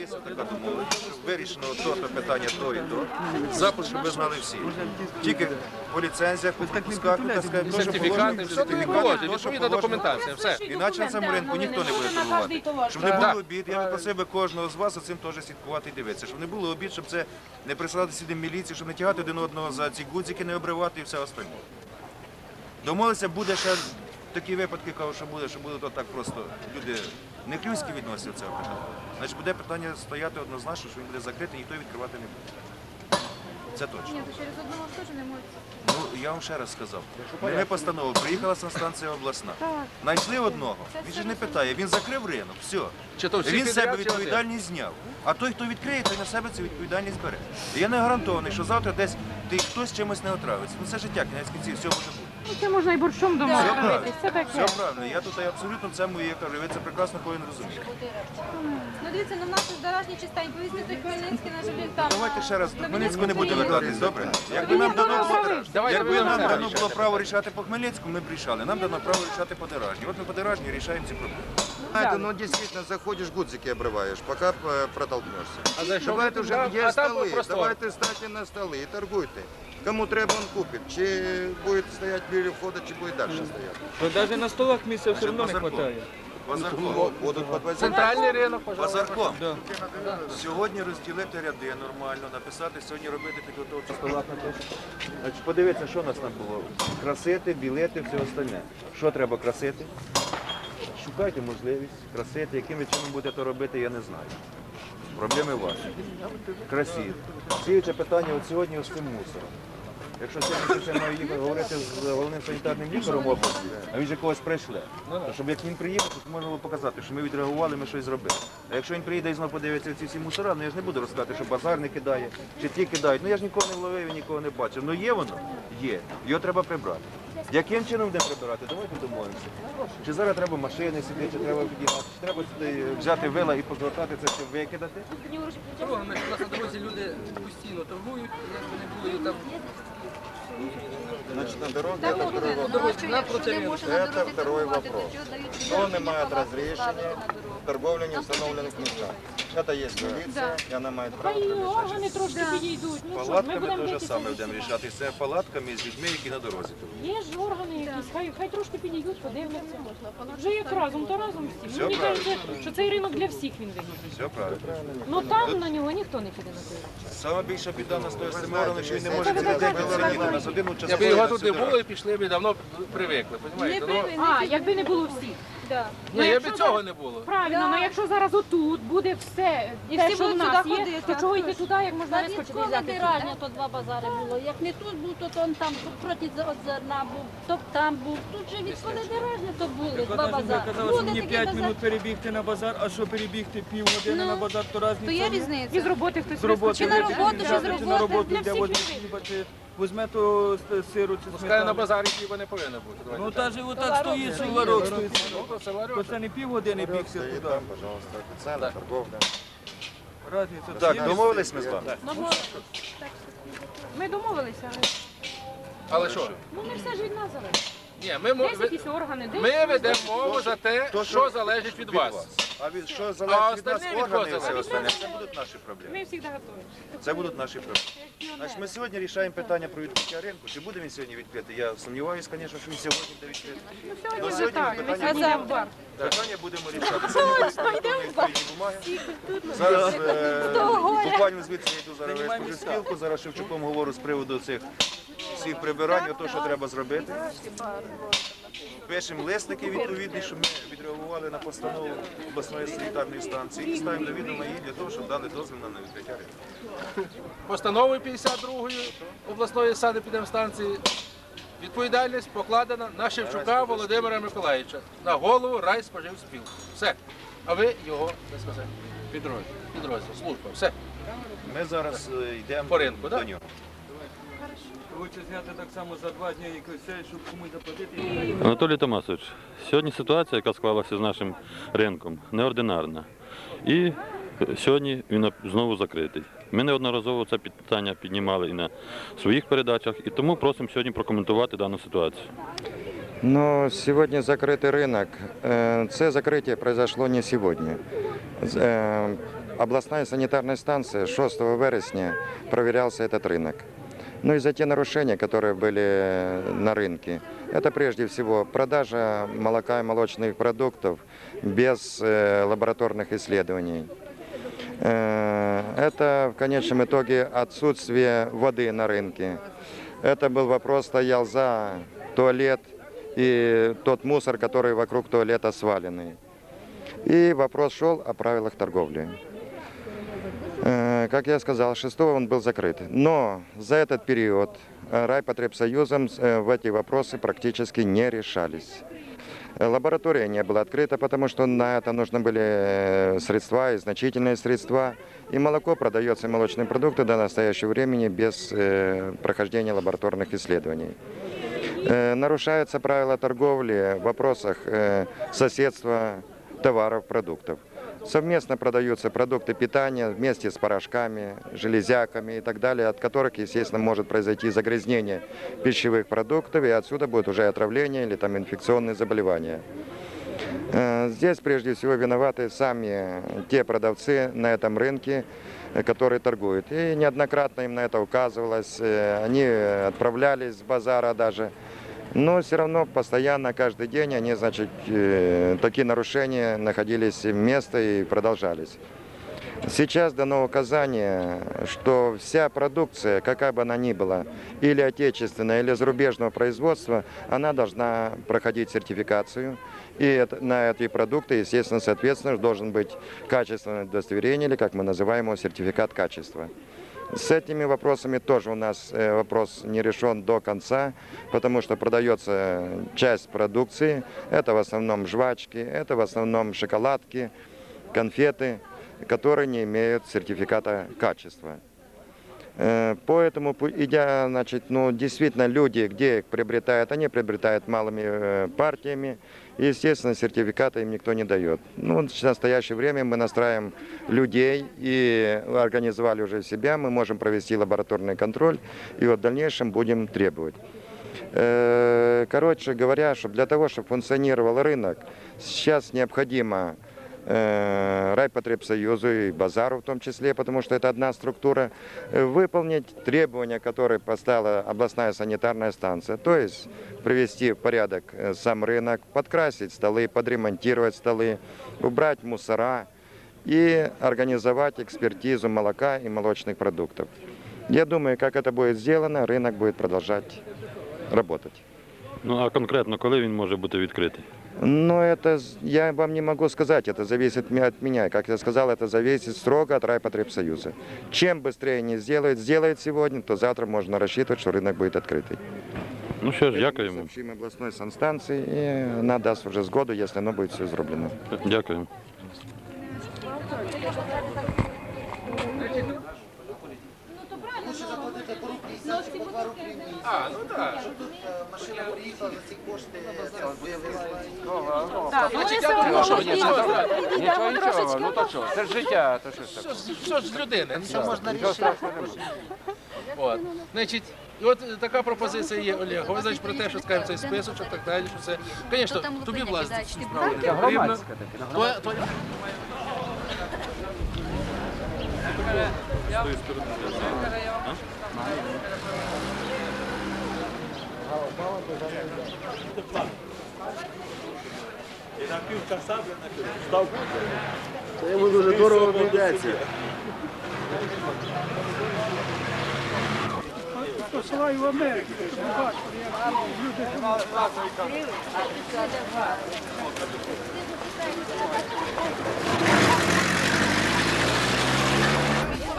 Є така домовленість, вирішено то, то питання, то і то. Запис, щоб ви знали всі. Тільки по ліцензіях, по відпусках, так сказати, то, Сертифікати, все відповідна документація, все. Іначе на цьому ринку ніхто не буде торгувати. Щоб не було обід, я просив би кожного з вас за цим теж слідкувати і дивитися. Щоб не було обід, щоб це не присилати сюди міліцію, щоб не тягати один одного за ці гудзики, не обривати і все остальне. Домовилися, буде ще такі випадки, кажу, що буде, що будуть отак просто люди не хлюськи відносяться до цього питання. Значить буде питання стояти однозначно, що він буде закритий, ніхто відкривати не буде. Це точно. Ні, то через одного теж не можуть. Ну, я вам ще раз сказав. Ми постановили, приїхала санстанція обласна. Знайшли одного. Він же не питає, він закрив ринок, все. Чи то всі Він з себе підряд, чи один? відповідальність зняв. А той, хто відкриє, той на себе цю відповідальність бере. І я не гарантований, що завтра десь ти хтось чимось не отравиться. Ну це життя, кінець кінців, все може бути. Ну, Це можна і борщом дома Все робити. правильно. Це таке. Все правильно. Я тут абсолютно і я кажу, ви це прекрасно повинні розуміти. Ну дивіться, ну в нас тут дорожні частенько, візьмете Хмельницький на жилі там. Давайте ще раз до Хмельницького не будемо вертатись, добре? Якби нам дано було, якби нам дано було право рішати по Хмельницькому, ми б рішали. Нам дано право рішати по Деражні. От ми по Деражні рішаємо ці проблеми. Знаете, ну действительно, заходишь, гудзики обрываешь, пока э, протолкнешься. А зайшов Давайте вже там, є а там столи, простор. давайте ставте торгуйте. Кому треба, он купить. Чи буде стояти біля входу, чи буде далі стояти. То навіть на столах місця все одно не Базарком. Будуть підвозити. Центральний ринок, пожалуйста. Базарком. Сьогодні розділити ряди нормально, написати, сьогодні робити підготовчі стола. Значить, подивіться, що у нас там було. Красити, білити, все остальне. Що треба красити? Шукайте можливість красити. Яким ви чином будете то робити, я не знаю. Проблеми ваші. Красиві. Слідче питання от сьогодні з тим мусором. Якщо сьогодні ще маю їхати говорити з головним санітарним лікарем області, а він же когось прийшле. То щоб як він приїхав, то можна було показати, що ми відреагували, ми щось зробили. А якщо він приїде і знову подивиться ці всі мусора, ну я ж не буду розказати, що базар не кидає, чи ті кидають. Ну я ж нікого не вловив нікого не бачив. Ну є воно? Є. Його треба прибрати. Яким чином будемо прибирати? Давайте домовимося. Чи зараз треба машини сюди, чи треба підігнати, чи треба сюди взяти вила і позгортати це, щоб викидати? Дорога, у нас на дорозі люди постійно торгують, якби не було там. Значить, на це ну, второй вопрос. дорозі второй вопрос. то Кто не разрешения ставити на дорогу? торговли не встановлених местах. Это есть милиция, и она мает право разрешать. органи трошки підійдуть. Ну що, ми Палатками будемо те ж битися саме будемо рішати. Це палатками з людьми, які на дорозі. Є ж органи якісь, хай, хай трошки підійдуть, подивляться. Вже як разом, то разом всі. Все Мені правильно. кажеться, що цей ринок для всіх він вигідний. Все правильно. Ну там на нього ніхто не піде на той ринок. Саме більша біда на стоїть з цими що він не може У нас один Якби його тут не було, і пішли б давно привикли, Не розумієте? Ну. А, якби не було всіх. Да. Ну, ні, якщо цього зараз- не було. Правильно, але якщо зараз отут буде все, І те, всі що в будуть нас сюди є, ходити, то чого йти туди, як можна не Навіть скочити коли взяти тут, то два базари було. Як не тут був, то он там проти зерна був, то там був. Тут же відколи диральня, то були Так два базари. казала, що мені такі 5 базари. минут перебігти на базар, а що перебігти півгодини Ну, на базар, то То різниця. є є. І з роботи хтось З роботи Чи на роботу, чи з роботи. Для всіх людей. Візьме сиру, чи Пускай на сметану. базарі хліба не повинно бути. Ну Давайте та так. ж отак стоїть, що ларок стоїть. Ну, то це То варіант. це не півгодини бігти Стоит туди. там, пожалуйста, официально, торговля. Разниця. Так, домовились ми з вами? Ми домовилися. Але Але що? Ну не все ж від нас залежить. Ні, ми, мо- Десь ви- якісь органи, десь. ми ведемо мову за те, То, що залежить від вас. А від що залежить від нас остальне від органи і вас все залежить. остальне, це будуть наші проблеми. Ми завжди готові. Це будуть наші проблеми. Значить, ми сьогодні рішаємо питання про відкриття ринку. Чи буде він сьогодні відкритий? Я сумніваюся, звісно, що він сьогодні буде відкритий. Сьогодні Ну, вже сьогодні так, ми питання в бар. Питання будемо рішати. Сьогодні будуть відповідні бумаги. Зараз е, буквально звідси я йду зараз спілку. Зараз Шевчуком говорю з приводу цих всіх прибирань, то, що треба зробити. Пишемо листики відповідні, щоб ми відреагували на постанову обласної санітарної станції і ставимо до відома її для того, щоб дали дозвіл на відкриття ринку. Постановою 52-ї обласної санепідемстанції відповідальність покладена на Шевчука Володимира Миколаївича, на голову райспоживспілки. Все. А ви його, так сказати, підрозділ, підрозділ, служба. Все. Ми зараз е, йдемо По ринку, до нього. Лучше зняти так само за два дні якось це, щоб комусь заплатити. Анатолій Томасович, сьогодні ситуація, яка склалася з нашим ринком, неординарна. І сьогодні він знову закритий. Ми неодноразово це питання піднімали і на своїх передачах, і тому просимо сьогодні прокоментувати дану ситуацію. Но сегодня закрытый рынок. Э, Це закрытие произошло не сегодня. З- е, Областная санитарная станция 6 вересня проверялся этот рынок. Ну и за те нарушения, которые были на рынке, это прежде всего продажа молока и молочных продуктов без э, лабораторных исследований. Э, Это в конечном итоге отсутствие воды на рынке. Это был вопрос, стоял за туалет и тот мусор, который вокруг туалета сваленный. И вопрос шел о правилах торговли. Э, Как я сказал, 6 он был закрыт. Но за этот период э, райпотребсоюзом э, в эти вопросы практически не решались. Лаборатория не была открыта, потому что на это нужны были средства и значительные средства. И молоко продается, и молочные продукты до настоящего времени без прохождения лабораторных исследований. Нарушаются правила торговли в вопросах соседства товаров, продуктов. Совместно продаются продукты питания вместе с порошками, железяками и так далее, от которых, естественно, может произойти загрязнение пищевых продуктов, и отсюда будет уже отравление или там инфекционные заболевания. Э, Здесь прежде всего виноваты сами те продавцы на этом рынке, которые торгуют. И неоднократно им на это указывалось, э, они отправлялись с базара даже. Но все равно постоянно, каждый день они, значит, э, такие нарушения находились в месте и продолжались. Сейчас дано указание, что вся продукция, какая бы она ни была, или отечественная, или зарубежного производства, она должна проходить сертификацию. И на эти продукты, естественно, соответственно, должен быть качественное удостоверение, или, как мы называем его, сертификат качества. С этими вопросами тоже у нас э, вопрос не решен до конца, потому что продается часть продукции. Это в основном жвачки, это в основном шоколадки, конфеты, которые не имеют сертификата качества. Э, Поэтому, идя, значит, ну, действительно, люди, где их приобретают, они приобретают малыми э, партиями. И, естественно, сертификата им никто не дает. Ну, в настоящее время мы настраиваем людей и организовали уже себя. Мы можем провести лабораторный контроль и вот в дальнейшем будем требовать. Э, Короче говоря, чтобы для того, чтобы функционировал рынок, сейчас необходимо райпотребсоюзу и базару в том числе, потому что это одна структура, э, выполнить требования, которые поставила областная санитарная станция, то есть привести в порядок э, сам рынок, подкрасить столы, подремонтировать столы, убрать мусора и организовать экспертизу молока и молочных продуктов. Я думаю, как это будет сделано, рынок будет продолжать работать. Ну а конкретно коли він може бути відкритий? Но это я вам не могу сказать, это зависит от меня. Как я сказал, это зависит строго от райпотребсоюза. Чем быстрее они сделают, сделают сегодня, то завтра можно рассчитывать, что рынок будет открытый. Ну що ж, дякуємо. Сообщим областной санстанции, и она даст уже сгоду, если оно будет все сделано. Дякуємо. А, ну так. Ну, що, ні, Нічого, нічого, ну то що, це ж життя, то що ж таке? Що, ж- що ж з людини? Що можна От. Значить, і от така пропозиція є, Олег. Ви значить про те, що скажемо цей списочок, так далі, що все. Звісно, тобі власне не потрібно. То, то, Це йому дуже дорого обійдеться. Посилаю в Америку, щоб бачили, як люди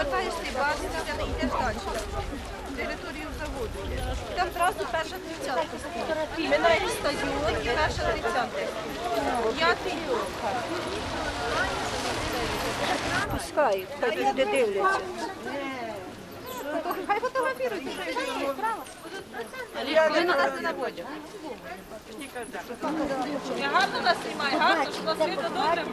Повертаєш цей бас, і йдеш далі. Територію заводу. Там зразу перша тридцятка. Минаєш стадіон і перша тридцятка. П'ятий Пускають, хай люди дивляться. Хай фотографірують. Я не на заводі. Я гарно нас знімає, гарно, що нас видно добре.